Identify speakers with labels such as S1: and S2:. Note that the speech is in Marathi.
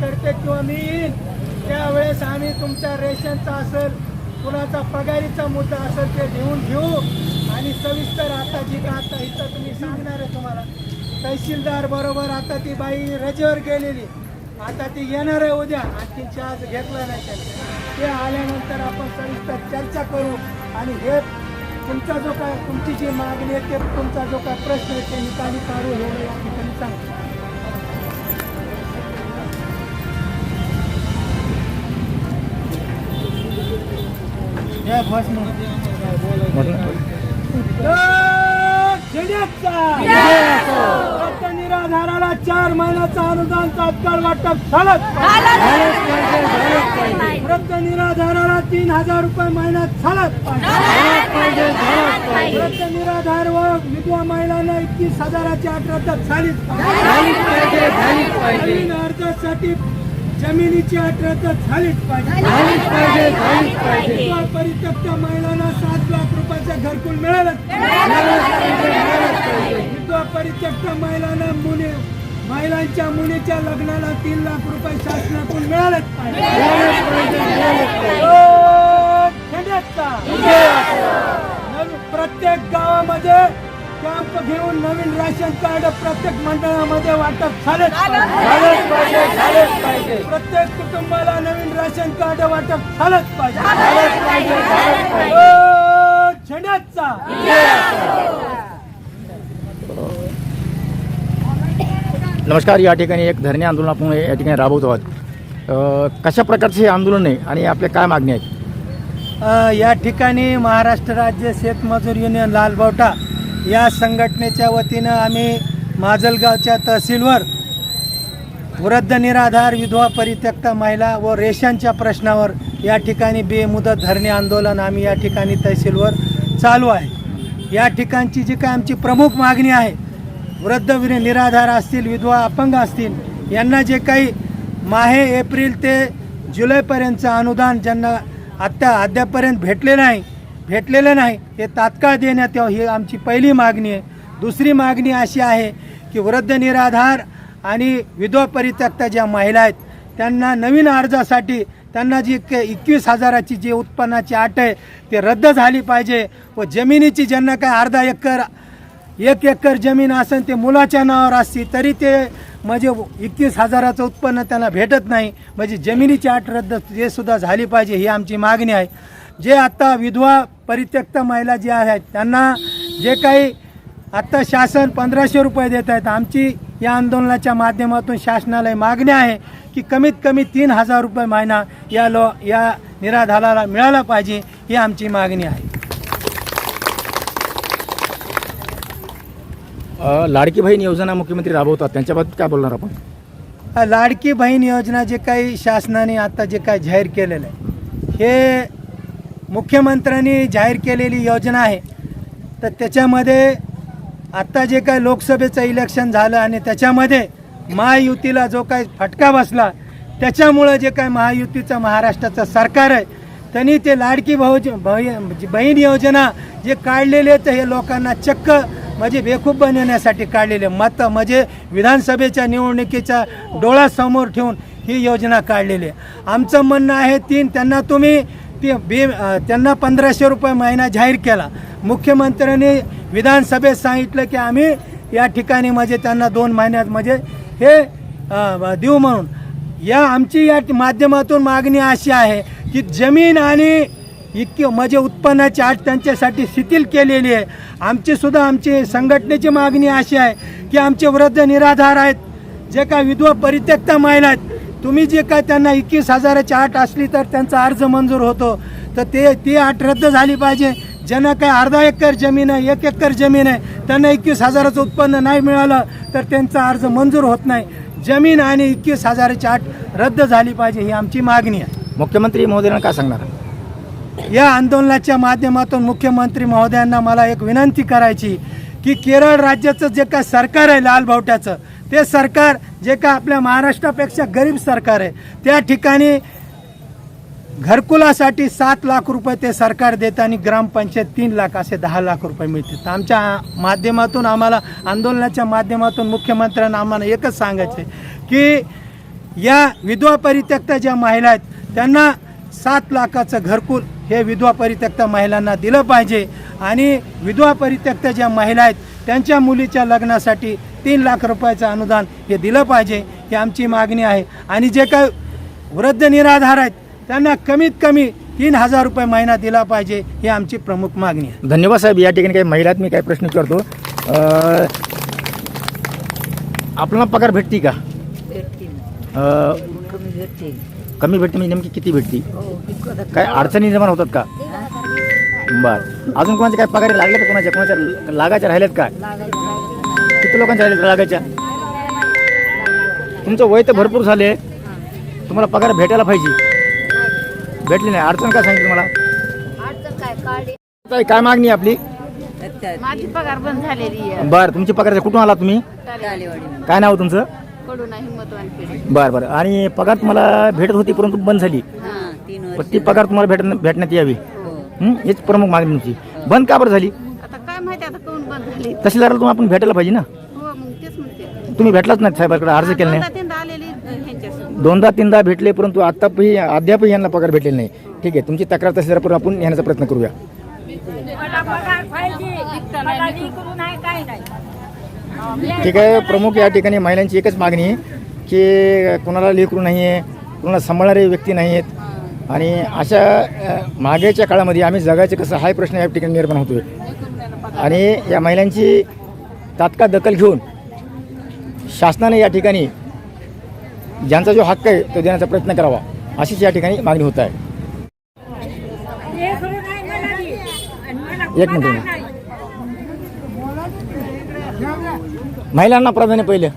S1: करते किंवा मी त्यावेळेस आम्ही तुमच्या रेशनचा असेल कुणाचा पगारीचा मुद्दा असेल ते घेऊन घेऊ. आणि सविस्तर आता जी का आता इथं तुम्ही सांगणार आहे तुम्हाला तहसीलदार बरोबर आता ती बाई रजेवर गेलेली. आता ती येणार आहे उद्या आणखी आज घेतला नाही ते आल्यानंतर आपण सविस्तर चर्चा करू. आणि हे तुमचा जो काय तुमची जी मागणी आहे ते तुमचा जो काय प्रश्न आहे ते निकाली काढू हे या ठिकाणी निराधाराला चार महिन्याचा अनुदान तात्काळ वाटप झालंच वृद्ध निराधाराला तीन हजार रुपये महिन्यात पाहिजे वृद्ध निराधार व विधवा महिलांना एकतीस हजाराची रद्द झालीच नवीन अर्जासाठी जमिनीची रद्द झालीच पाहिजे. परित्यक्त महिलांना सात लाख रुपयाचं घरकुल मिळालंच विधवा परित्यक्त महिलांना मुली महिलांच्या मुलीच्या लग्नाला तीन लाख रुपये शासनाकडून मिळालेच पाहिजे. प्रत्येक गावामध्ये कॅम्प घेऊन नवीन राशन कार्ड प्रत्येक मंडळामध्ये वाटप झालेच पाहिजे. प्रत्येक कुटुंबाला नवीन राशन कार्ड वाटप झालंच पाहिजे. खेड्यातचा.
S2: नमस्कार या ठिकाणी एक धरणे आंदोलन आपण या ठिकाणी राबवतो आहोत. कशा प्रकारचे हे आंदोलन आहे आणि आपल्या काय मागणी आहेत?
S1: या ठिकाणी महाराष्ट्र राज्य शेतमजूर युनियन लालबावटा या संघटनेच्या वतीनं आम्ही माजलगावच्या तहसीलवर वृद्ध निराधार विधवा परित्यक्त महिला व रेशांच्या प्रश्नावर या ठिकाणी बेमुदत धरणे आंदोलन आम्ही या ठिकाणी तहसीलवर चालू आहे. या ठिकाणची जी काय आमची प्रमुख मागणी आहे वृद्ध निराधार असतील विधवा अपंग असतील यांना जे काही माहे एप्रिल ते जुलैपर्यंतचं अनुदान ज्यांना आत्ता अद्यापर्यंत भेटले नाही भेटलेलं नाही. हे तात्काळ देण्यात यावं ही आमची पहिली मागणी आहे. दुसरी मागणी अशी आहे की वृद्ध निराधार आणि विधवा परित्यक्त ज्या महिला आहेत त्यांना नवीन अर्जासाठी त्यांना जी एकवीस हजाराची जी उत्पन्नाची आट आहे ते रद्द झाली पाहिजे व जमिनीची ज्यांना काय अर्धा एकर एक एकर जमीन असेल ते मुलाच्या नावावर असती तरी ते म्हणजे एकवीस हजाराचं उत्पन्न त्यांना भेटत नाही. म्हणजे जमिनीची आट रद्द ते सुद्धा झाली पाहिजे ही आमची मागणी आहे. जे आता विधवा परित्यक्त महिला जे आहेत त्यांना जे काही आत्ता शासन पंधराशे रुपये देत आहेत आमची या आंदोलनाच्या माध्यमातून शासनाला मागणी आहे की कमीत कमी तीन हजार रुपये महिना या लो या निराधाराला मिळाला पाहिजे ही आमची मागणी आहे.
S2: लाडकी बहीण योजना मुख्यमंत्री राबवतात त्यांच्याबाबत काय बोलणार आपण?
S1: लाडकी बहीण योजना जे काही शासनाने आता जे काही जाहीर केलेलं आहे हे मुख्यमंत्र्यांनी जाहीर केलेली योजना आहे. तर त्याच्यामध्ये आत्ता जे काही लोकसभेचं इलेक्शन झालं आणि त्याच्यामध्ये महायुतीला जो काही फटका बसला त्याच्यामुळं जे काय महायुतीचं महाराष्ट्राचं सरकार आहे त्यांनी ते लाडकी भाऊ बहीण योजना जे काढलेले तर हे लोकांना चक्क म्हणजे बेखूब बनवण्यासाठी काढलेले मत म्हणजे विधानसभेच्या निवडणुकीच्या डोळ्यासमोर ठेवून ही योजना काढलेली आहे. आमचं म्हणणं आहे तीन त्यांना तुम्ही ते बे त्यांना पंधराशे रुपये महिना जाहीर केला. मुख्यमंत्र्यांनी विधानसभेत सांगितलं की आम्ही या ठिकाणी म्हणजे त्यांना दोन महिन्यात म्हणजे हे देऊ म्हणून. या आमची या माध्यमातून मागणी अशी आहे की जमीन आणि इतकी म्हणजे उत्पन्नाची आठ त्यांच्यासाठी शिथिल केलेली आहे. आमचीसुद्धा आमची संघटनेची मागणी अशी आहे की आमचे वृद्ध निराधार आहेत. जे काय विधवा परित्यक्त महिला आहेत तुम्ही जे काय त्यांना एकवीस हजाराची आठ असली तर त्यांचा अर्ज मंजूर होतो. तर ते ती आठ रद्द झाली पाहिजे. ज्यांना काय अर्धा एकर जमीन आहे एक एकर जमीन आहे त्यांना एकवीस हजाराचं उत्पन्न नाही मिळालं तर त्यांचा अर्ज मंजूर होत नाही. जमीन आणि एकवीस हजाराची आठ रद्द झाली पाहिजे ही आमची मागणी आहे.
S2: मुख्यमंत्री महोदयांना काय सांगणार?
S1: या आंदोलनाच्या माध्यमातून मुख्यमंत्री महोदयांना मला एक विनंती करायची की केरळ राज्याचं जे काय सरकार आहे लाल भावट्याचं ते सरकार जे का आपल्या महाराष्ट्रापेक्षा गरीब सरकार आहे त्या ठिकाणी घरकुलासाठी सात लाख रुपये ते सरकार देतं आणि ग्रामपंचायत तीन लाख असे दहा लाख रुपये मिळतात आमच्या माध्यमातून आम्हाला आंदोलनाच्या माध्यमातून मुख्यमंत्र्यांना आम्हाला एकच सांगायचं आहे की या विधवा परित्यक्त ज्या महिला आहेत त्यांना सात लाखाचं घरकुल हे विधवा परित्यक्त महिलांना दिलं पाहिजे. आणि विधवा परित्यक्त ज्या महिला आहेत त्यांच्या मुलीच्या लग्नासाठी तीन लाख रुपयाचं अनुदान हे दिलं पाहिजे ही आमची मागणी आहे. आणि जे काय वृद्ध निराधार आहेत त्यांना कमीत कमी तीन हजार रुपये महिना दिला पाहिजे ही आमची प्रमुख मागणी आहे.
S2: धन्यवाद साहेब. या ठिकाणी काही महिलात मी काही प्रश्न विचारतो अ, आपल्याला पगार भेटती का?
S3: कमी
S2: भेटते. म्हणजे नेमकी किती भेटती?
S3: हो
S2: काय अडचणी निर्माण होतात का? बर. अजून कोणाचे काय पगार लागले का कोणाच्या? कोणाच्या लागायच्या राहिल्यात काय किती लोकांच्या राहिल्यात लागायच्या? तुमचं वय तर भरपूर झाले. तुम्हाला पगार भेटायला पाहिजे. भेटली नाही. अडचण काय सांगितली तुम्हाला?
S3: काय? काढली
S2: ताई, काय मागणी आहे आपली?
S4: माझी पगार बंद झालेली आहे.
S2: बरं तुमची पगार कुठून आला तुम्ही? काय नाव तुमचं?
S4: कडून हिंमतवान पिढी.
S2: बरं बरं. आणि पगार तुम्हाला भेटत होती परंतु बंद झाली.
S3: हा तीन
S2: पण ती पगार तुम्हाला भेट भेटण्यात यावी.
S3: हो.
S2: हं? हीच प्रमुख मागणी तुमची बंद का बरं झाली
S4: आता काय माहिती आता कोण बंद झाली.
S2: तहसीलदाराला तुम्ही आपण भेटायला पाहिजे ना?
S4: हो मग तेच म्हणते.
S2: तुम्ही भेटलाच नाही साहेबाकडे अर्ज केला नाही.
S4: दोनदा तीनदा आलेली ह्यांच्यासोबत.
S2: दोनदा तीनदा भेटले परंतु आतापही अद्यापही यांना पगार भेटलेला नाही. ठीक आहे तुमची तक्रार तहसीलदारापर्यंत आपण येण्याचा प्रयत्न करूया. ठीक आहे प्रमुख या ठिकाणी महिलांची एकच मागणी आहे की कोणाला लेकरू नाही आहे कोणाला सांभाळणारे व्यक्ती नाही आहेत आणि अशा अ, मागेच्या काळामध्ये आम्ही जगायचे कसं हाही प्रश्न या ठिकाणी निर्माण होतोय. आणि या महिलांची तात्काळ दखल घेऊन शासनाने या ठिकाणी ज्यांचा जो हक्क आहे तो देण्याचा प्रयत्न करावा अशीच या ठिकाणी मागणी होत आहे. एक मिनिट महिलांना प्राधान्य पहिले.